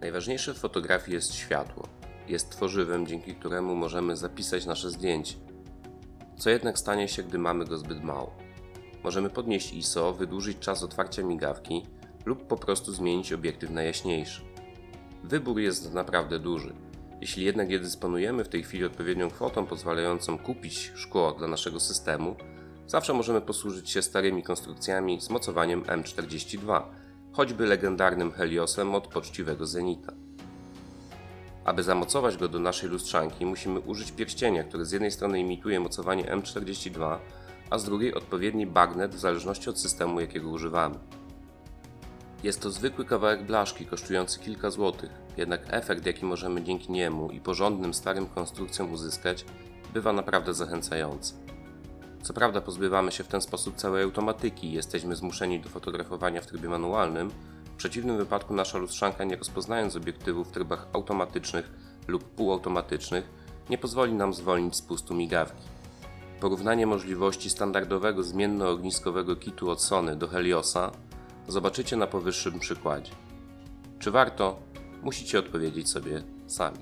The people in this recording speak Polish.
Najważniejsze w fotografii jest światło. Jest tworzywem, dzięki któremu możemy zapisać nasze zdjęcie. Co jednak stanie się, gdy mamy go zbyt mało? Możemy podnieść ISO, wydłużyć czas otwarcia migawki lub po prostu zmienić obiektyw na jaśniejszy. Wybór jest naprawdę duży. Jeśli jednak nie dysponujemy w tej chwili odpowiednią kwotą pozwalającą kupić szkło dla naszego systemu, zawsze możemy posłużyć się starymi konstrukcjami z mocowaniem M42, choćby legendarnym Heliosem od poczciwego Zenita. Aby zamocować go do naszej lustrzanki, musimy użyć pierścienia, który z jednej strony imituje mocowanie M42, a z drugiej odpowiedni bagnet w zależności od systemu, jakiego używamy. Jest to zwykły kawałek blaszki kosztujący kilka złotych, jednak efekt, jaki możemy dzięki niemu i porządnym starym konstrukcjom uzyskać, bywa naprawdę zachęcający. Co prawda pozbywamy się w ten sposób całej automatyki i jesteśmy zmuszeni do fotografowania w trybie manualnym, w przeciwnym wypadku nasza lustrzanka nie rozpoznając obiektywu w trybach automatycznych lub półautomatycznych nie pozwoli nam zwolnić spustu migawki. Porównanie możliwości standardowego zmienno-ogniskowego kitu od Sony do Heliosa zobaczycie na powyższym przykładzie. Czy warto? Musicie odpowiedzieć sobie sami.